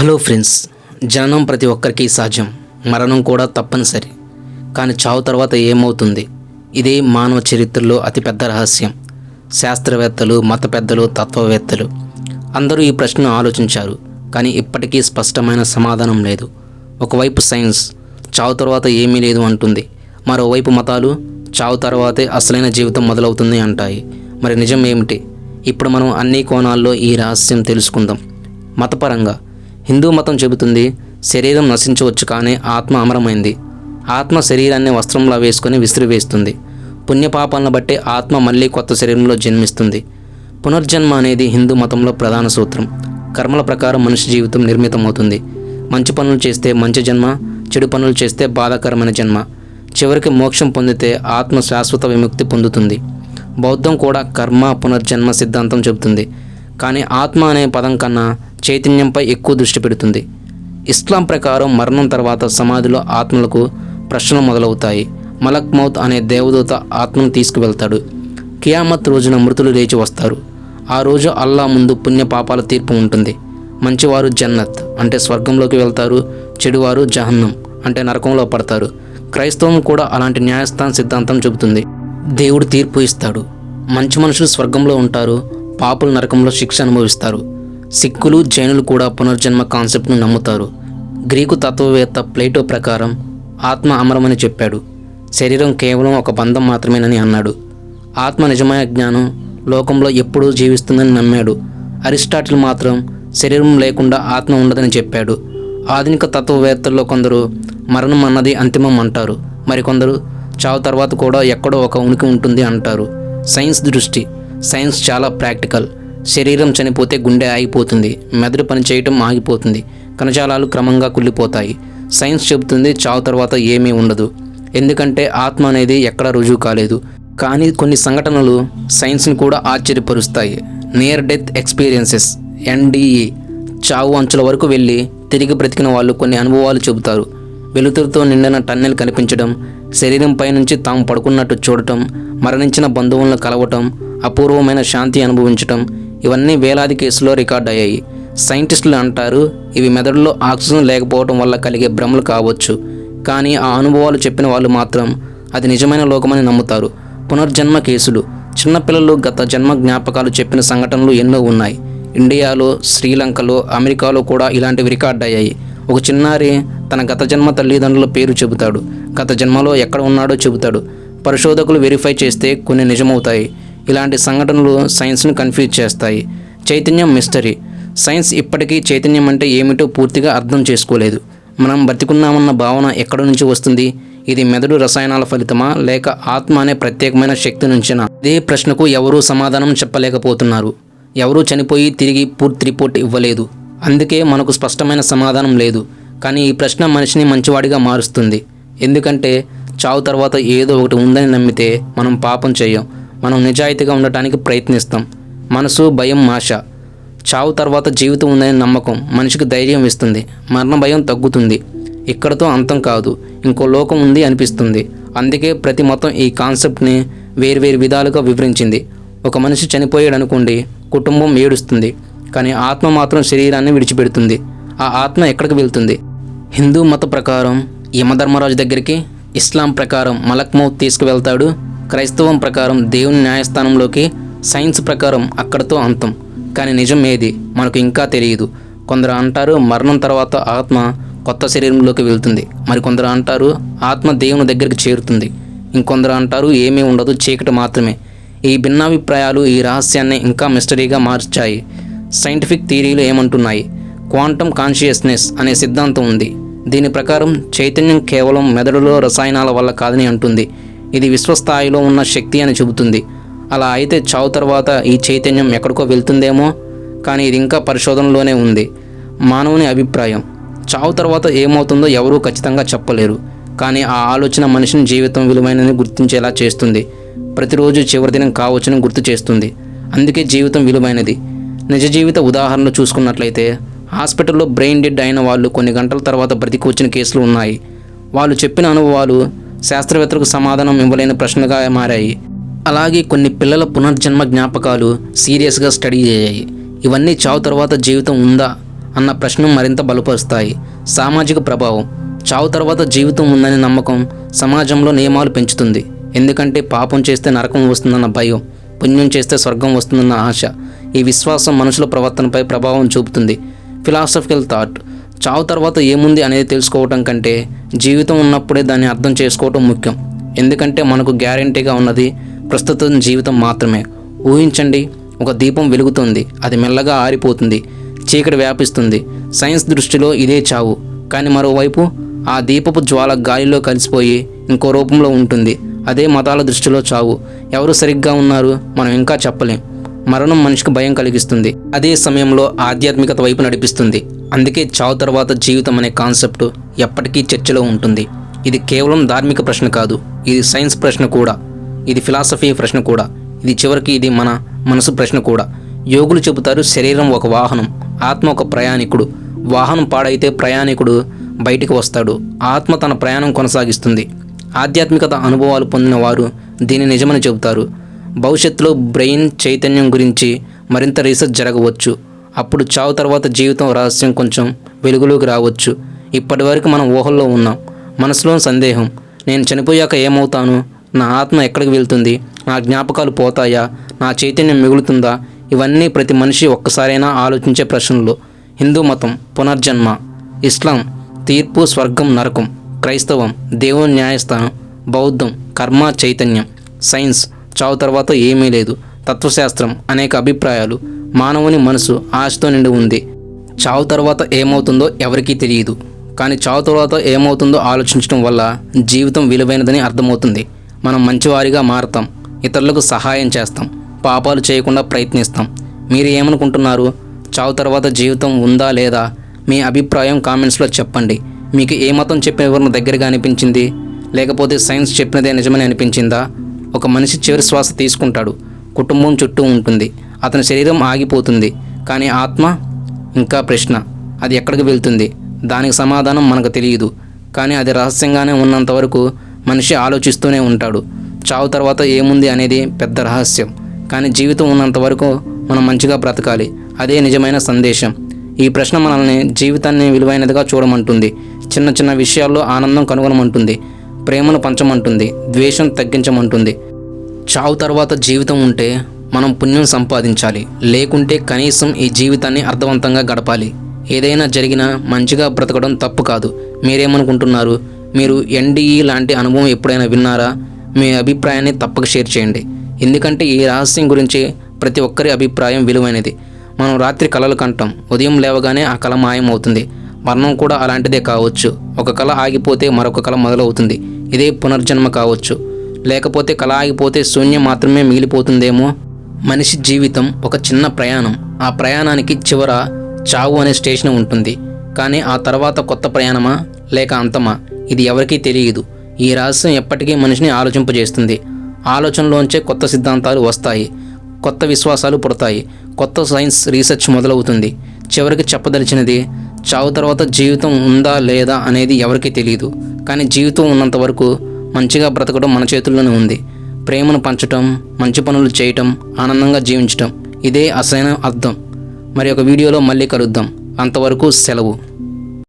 Hello friends జననం ప్రతి ఒక్కరికి సాధ్యం. మరణం కూడా తప్పనిసరి. కానీ చావు తర్వాత ఏమవుతుంది? ఇదే మానవ చరిత్రలో అతిపెద్ద రహస్యం. శాస్త్రవేత్తలు మత పెద్దలు తత్వవేత్తలు అందరూ ఈ ప్రశ్నను ఆలోచించారు. కానీ ఇప్పటికీ స్పష్టమైన సమాధానం లేదు. ఒకవైపు సైన్స్ చావు తర్వాత ఏమీ లేదు అంటుంది. మరోవైపు మతాలు చావు తర్వాతే అసలైన జీవితం మొదలవుతుంది అంటాయి. మరి నిజం ఏమిటి? ఇప్పుడు మనం అన్ని కోణాల్లో ఈ రహస్యం తెలుసుకుందాం. మతపరంగా హిందూ మతం చెబుతుంది శరీరం నశించవచ్చు కానీ ఆత్మ అమరమైంది. ఆత్మ శరీరాన్ని వస్త్రంలా వేసుకొని విసిరివేస్తుంది. పుణ్యపాపాలను బట్టి ఆత్మ మళ్ళీ కొత్త శరీరంలో జన్మిస్తుంది. పునర్జన్మ అనేది హిందూ మతంలో ప్రధాన సూత్రం. కర్మల ప్రకారం మనిషి జీవితం నిర్మితమవుతుంది. మంచి పనులు చేస్తే మంచి జన్మ చెడు పనులు చేస్తే బాధాకరమైన జన్మ. చివరికి మోక్షం పొందితే ఆత్మ శాశ్వత విముక్తి పొందుతుంది. బౌద్ధం కూడా కర్మ పునర్జన్మ సిద్ధాంతం చెబుతుంది. కానీ ఆత్మ అనే పదం కన్నా చైతన్యంపై ఎక్కువ దృష్టి పెడుతుంది. ఇస్లాం ప్రకారం మరణం తర్వాత సమాధిలో ఆత్మలకు ప్రశ్నలు మొదలవుతాయి. మలక్ మౌత్ అనే దేవదూత ఆత్మను తీసుకువెళ్తాడు. కియామత్ రోజున మృతులు లేచి వస్తారు. ఆ రోజు అల్లా ముందు పుణ్య పాపాల తీర్పు ఉంటుంది. మంచివారు జన్నత్ అంటే స్వర్గంలోకి వెళ్తారు. చెడువారు జహన్నం అంటే నరకంలో పడతారు. క్రైస్తవం కూడా అలాంటి న్యాయస్థాన సిద్ధాంతం చెబుతుంది. దేవుడు తీర్పు ఇస్తాడు. మంచి మనుషులు స్వర్గంలో ఉంటారు. పాపులు నరకంలో శిక్ష అనుభవిస్తారు. సిక్కులు జైనులు కూడా పునర్జన్మ కాన్సెప్ట్ను నమ్ముతారు. గ్రీకు తత్వవేత్త ప్లేటో ప్రకారం ఆత్మ అమరమని చెప్పాడు. శరీరం కేవలం ఒక బంధం మాత్రమేనని అన్నాడు. ఆత్మ నిజమైన జ్ఞానం లోకంలో ఎప్పుడూ జీవిస్తుందని నమ్మాడు. అరిస్టాటిల్ మాత్రం శరీరం లేకుండా ఆత్మ ఉండదని చెప్పాడు. ఆధునిక తత్వవేత్తల్లో కొందరు మరణం అన్నది అంతిమం అంటారు. మరికొందరు చావు తర్వాత కూడా ఎక్కడో ఒక ఉనికి ఉంటుంది అంటారు. సైన్స్ దృష్టి. సైన్స్ చాలా ప్రాక్టికల్. శరీరం చనిపోతే గుండె ఆగిపోతుంది. మెదడు పనిచేయటం ఆగిపోతుంది. కణజాలాలు క్రమంగా కుళ్ళిపోతాయి. సైన్స్ చెబుతుంది చావు తర్వాత ఏమీ ఉండదు. ఎందుకంటే ఆత్మ అనేది ఎక్కడా రుజువు కాలేదు. కానీ కొన్ని సంఘటనలు సైన్స్ని కూడా ఆశ్చర్యపరుస్తాయి. నియర్ డెత్ ఎక్స్పీరియన్సెస్ ఎన్డీఈ చావు అంచుల వరకు వెళ్ళి తిరిగి బ్రతికిన వాళ్ళు కొన్ని అనుభవాలు చెబుతారు. వెలుతురుతో నిండిన టన్నెల్ కనిపించడం శరీరంపై నుంచి తాము పడుకున్నట్టు చూడటం మరణించిన బంధువులను కలవటం అపూర్వమైన శాంతి అనుభవించటం ఇవన్నీ వేలాది కేసులో రికార్డ్ అయ్యాయి. సైంటిస్టులు అంటారు ఇవి మెదడులో ఆక్సిజన్ లేకపోవడం వల్ల కలిగే భ్రమలు కావచ్చు. కానీ ఆ అనుభవాలు చెప్పిన వాళ్ళు మాత్రం అది నిజమైన లోకమని నమ్ముతారు. పునర్జన్మ కేసులు. చిన్నపిల్లలు గత జన్మ జ్ఞాపకాలు చెప్పిన సంఘటనలు ఎన్నో ఉన్నాయి. ఇండియాలో శ్రీలంకలో అమెరికాలో కూడా ఇలాంటివి రికార్డ్ అయ్యాయి. ఒక చిన్నారి తన గత జన్మ తల్లిదండ్రుల పేరు చెబుతాడు. గత జన్మలో ఎక్కడ ఉన్నాడో చెబుతాడు. పరిశోధకులు వెరిఫై చేస్తే కొన్ని నిజమవుతాయి. ఇలాంటి సంఘటనలు సైన్స్ను కన్ఫ్యూజ్ చేస్తాయి. చైతన్యం మిస్టరీ. సైన్స్ ఇప్పటికీ చైతన్యం అంటే ఏమిటో పూర్తిగా అర్థం చేసుకోలేదు. మనం బతికున్నామన్న భావన ఎక్కడి నుంచి వస్తుంది? ఇది మెదడు రసాయనాల ఫలితమా? లేక ఆత్మ అనే ప్రత్యేకమైన శక్తి నుంచినా? ఇదే ప్రశ్నకు ఎవరూ సమాధానం చెప్పలేకపోతున్నారు. ఎవరూ చనిపోయి తిరిగి పూర్తి రిపోర్ట్ ఇవ్వలేదు. అందుకే మనకు స్పష్టమైన సమాధానం లేదు. కానీ ఈ ప్రశ్న మనిషిని మంచివాడిగా మారుస్తుంది. ఎందుకంటే చావు తర్వాత ఏదో ఒకటి ఉందని నమ్మితే మనం పాపం చేయం. మనం నిజాయితీగా ఉండటానికి ప్రయత్నిస్తాం. మనసు భయం ఆశ. చావు తర్వాత జీవితం ఉందనే నమ్మకం మనిషికి ధైర్యం ఇస్తుంది. మరణ భయం తగ్గుతుంది. ఇక్కడతో అంతం కాదు. ఇంకో లోకం ఉంది అనిపిస్తుంది. అందుకే ప్రతి మతం ఈ కాన్సెప్ట్ని వేర్వేరు విధాలుగా వివరించింది. ఒక మనిషి చనిపోయాడు అనుకోండి కుటుంబం ఏడుస్తుంది. కానీ ఆత్మ మాత్రం శరీరాన్ని విడిచిపెడుతుంది. ఆ ఆత్మ ఎక్కడికి వెళ్తుంది? హిందూ మత ప్రకారం యమధర్మరాజు దగ్గరికి ఇస్లాం ప్రకారం మలక్మౌత్ తీసుకువెళ్తాడు. క్రైస్తవం ప్రకారం దేవుని న్యాయస్థానంలోకి సైన్స్ ప్రకారం అక్కడతో అంతం. కానీ నిజం ఏది? మనకు ఇంకా తెలియదు. కొందరు అంటారు మరణం తర్వాత ఆత్మ కొత్త శరీరంలోకి వెళ్తుంది. మరికొందరు అంటారు ఆత్మ దేవుని దగ్గరికి చేరుతుంది. ఇంకొందరు అంటారు ఏమీ ఉండదు చీకటి మాత్రమే. ఈ భిన్నాభిప్రాయాలు ఈ రహస్యాన్ని ఇంకా మిస్టరీగా మార్చాయి. సైంటిఫిక్ థియరీలు ఏమంటున్నాయి? క్వాంటమ్ కాన్షియస్నెస్ అనే సిద్ధాంతం ఉంది. దీని ప్రకారం చైతన్యం కేవలం మెదడులో రసాయనాల వల్ల కాదని అంటుంది. ఇది విశ్వస్థాయిలో ఉన్న శక్తి అని చెబుతుంది. అలా అయితే చావు తర్వాత ఈ చైతన్యం ఎక్కడికో వెళ్తుందేమో? కానీ ఇది ఇంకా పరిశోధనలోనే ఉంది. మానవుని అభిప్రాయం. చావు తర్వాత ఏమవుతుందో ఎవరూ ఖచ్చితంగా చెప్పలేరు. కానీ ఆ ఆలోచన మనిషిని జీవితం విలువైనని గుర్తించేలా చేస్తుంది. ప్రతిరోజు చివరి దినం కావచ్చని గుర్తు చేస్తుంది. అందుకే జీవితం విలువైనది. నిజ జీవిత ఉదాహరణలు చూసుకున్నట్లయితే హాస్పిటల్లో బ్రెయిన్ డెడ్ అయిన వాళ్ళు కొన్ని గంటల తర్వాత బ్రతికి వచ్చిన కేసులు ఉన్నాయి. వాళ్ళు చెప్పిన అనుభవాలు శాస్త్రవేత్తలకు సమాధానం ఇవ్వలేని ప్రశ్నగా మారాయి. అలాగే కొన్ని పిల్లల పునర్జన్మ జ్ఞాపకాలు సీరియస్గా స్టడీ అయ్యాయి. ఇవన్నీ చావు తర్వాత జీవితం ఉందా అన్న ప్రశ్న మరింత బలపరుస్తాయి. సామాజిక ప్రభావం. చావు తర్వాత జీవితం ఉందనే నమ్మకం సమాజంలో నియమాలు పెంచుతుంది. ఎందుకంటే పాపం చేస్తే నరకం వస్తుందన్న భయం పుణ్యం చేస్తే స్వర్గం వస్తుందన్న ఆశ ఈ విశ్వాసం మనుషుల ప్రవర్తనపై ప్రభావం చూపుతుంది. Philosophical thought. చావు తర్వాత ఏముంది అనేది తెలుసుకోవటం కంటే జీవితం ఉన్నప్పుడే దాన్ని అర్థం చేసుకోవటం ముఖ్యం. ఎందుకంటే మనకు గ్యారంటీగా ఉన్నది ప్రస్తుతం జీవితం మాత్రమే. ఊహించండి ఒక దీపం వెలుగుతుంది అది మెల్లగా ఆరిపోతుంది చీకటి వ్యాపిస్తుంది. సైన్స్ దృష్టిలో ఇదే చావు. కానీ మరోవైపు ఆ దీపపు జ్వాల గాలిలో కలిసిపోయి ఇంకో రూపంలో ఉంటుంది. అదే మతాల దృష్టిలో చావు. ఎవరు సరిగ్గా ఉన్నారు మనం ఇంకా చెప్పలేం. మరణం మనిషికి భయం కలిగిస్తుంది. అదే సమయంలో ఆధ్యాత్మికత వైపు నడిపిస్తుంది. అందుకే చావు తర్వాత జీవితం అనే కాన్సెప్ట్ ఎప్పటికీ చర్చలో ఉంటుంది. ఇది కేవలం ధార్మిక ప్రశ్న కాదు ఇది సైన్స్ ప్రశ్న కూడా ఇది ఫిలాసఫీ ప్రశ్న కూడా ఇది చివరికి ఇది మన మనసు ప్రశ్న కూడా. యోగులు చెబుతారు శరీరం ఒక వాహనం ఆత్మ ఒక ప్రయాణికుడు. వాహనం పాడైతే ప్రయాణికుడు బయటికి వస్తాడు ఆత్మ తన ప్రయాణం కొనసాగిస్తుంది. ఆధ్యాత్మికత అనుభవాలు పొందిన వారు దీని నిజమని చెబుతారు. భవిష్యత్తులో బ్రెయిన్ చైతన్యం గురించి మరింత రీసెర్చ్ జరగవచ్చు. అప్పుడు చావు తర్వాత జీవితం రహస్యం కొంచెం వెలుగులోకి రావచ్చు. ఇప్పటి వరకు మనం ఊహల్లో ఉన్నాం. మనసులో సందేహం నేను చనిపోయాక ఏమవుతాను? నా ఆత్మ ఎక్కడికి వెళ్తుంది? నా జ్ఞాపకాలు పోతాయా? నా చైతన్యం మిగులుతుందా? ఇవన్నీ ప్రతి మనిషి ఒక్కసారైనా ఆలోచించే ప్రశ్నలు. హిందూ మతం పునర్జన్మ ఇస్లాం తీర్పు స్వర్గం నరకం క్రైస్తవం దేవుని న్యాయస్థానం బౌద్ధం కర్మ చైతన్యం సైన్స్ చావు తర్వాత ఏమీ లేదు. తత్వశాస్త్రం అనేక అభిప్రాయాలు. మానవుని మనసు ఆశతో నిండి ఉంది. చావు తర్వాత ఏమవుతుందో ఎవరికీ తెలియదు. కానీ చావు తర్వాత ఏమవుతుందో ఆలోచించడం వల్ల జీవితం విలువైనదని అర్థమవుతుంది. మనం మంచివారిగా మారతాం. ఇతరులకు సహాయం చేస్తాం. పాపాలు చేయకుండా ప్రయత్నిస్తాం. మీరు ఏమనుకుంటున్నారు? చావు తర్వాత జీవితం ఉందా లేదా? మీ అభిప్రాయం కామెంట్స్లో చెప్పండి. మీకు ఏ మతం చెప్పిన వివరణ దగ్గరగా అనిపించింది? లేకపోతే సైన్స్ చెప్పినదే నిజమని అనిపించిందా? ఒక మనిషి చివరి శ్వాస తీసుకుంటాడు. కుటుంబం చుట్టూ ఉంటుంది. అతని శరీరం ఆగిపోతుంది. కానీ ఆత్మ ఇంకా ప్రశ్న. అది ఎక్కడికి వెళ్తుంది? దానికి సమాధానం మనకు తెలియదు. కానీ అది రహస్యంగానే ఉన్నంత వరకు మనిషి ఆలోచిస్తూనే ఉంటాడు. చావు తర్వాత ఏముంది అనేది పెద్ద రహస్యం. కానీ జీవితం ఉన్నంత వరకు మనం మంచిగా బ్రతకాలి. అదే నిజమైన సందేశం. ఈ ప్రశ్న మనల్ని జీవితాన్ని విలువైనదిగా చూడమంటుంది. చిన్న చిన్న విషయాల్లో ఆనందం కనుగొనమంటుంది. ప్రేమను పంచమంటుంది. ద్వేషం తగ్గించమంటుంది. చావు తర్వాత జీవితం ఉంటే మనం పుణ్యం సంపాదించాలి. లేకుంటే కనీసం ఈ జీవితాన్ని అర్థవంతంగా గడపాలి. ఏదైనా జరిగినా మంచిగా బ్రతకడం తప్పు కాదు. మీరేమనుకుంటున్నారు? మీరు ఎన్డీఈ లాంటి అనుభవం ఎప్పుడైనా విన్నారా? మీ అభిప్రాయాన్ని తప్పక షేర్ చేయండి. ఎందుకంటే ఈ రహస్యం గురించి ప్రతి ఒక్కరి అభిప్రాయం విలువైనది. మనం రాత్రి కలలు కంటాం. ఉదయం లేవగానే ఆ కళ మాయమవుతుంది. మరణం కూడా అలాంటిదే కావచ్చు. ఒక కళ ఆగిపోతే మరొక కళ మొదలవుతుంది. ఇదే పునర్జన్మ కావచ్చు. లేకపోతే కళ ఆగిపోతే శూన్యం మాత్రమే మిగిలిపోతుందేమో? మనిషి జీవితం ఒక చిన్న ప్రయాణం. ఆ ప్రయాణానికి చివర చావు అనే స్టేషన్ ఉంటుంది. కానీ ఆ తర్వాత కొత్త ప్రయాణమా? లేక అంతమా? ఇది ఎవరికీ తెలియదు. ఈ రహస్యం ఎప్పటికీ మనిషిని ఆలోచింపజేస్తుంది. ఆలోచనలోంచే కొత్త సిద్ధాంతాలు వస్తాయి. కొత్త విశ్వాసాలు పుడతాయి. కొత్త సైన్స్ రీసెర్చ్ మొదలవుతుంది. చివరికి చెప్పదలిచినది చావు తర్వాత జీవితం ఉందా లేదా అనేది ఎవరికీ తెలియదు. కానీ జీవితం ఉన్నంత వరకు మంచిగా బ్రతకడం మన చేతుల్లోనే ఉంది. ప్రేమను పంచటం మంచి పనులు చేయటం ఆనందంగా జీవించటం ఇదే అసలైన అర్థం. మరి ఒక వీడియోలో మళ్ళీ కలుద్దాం. అంతవరకు సెలవు.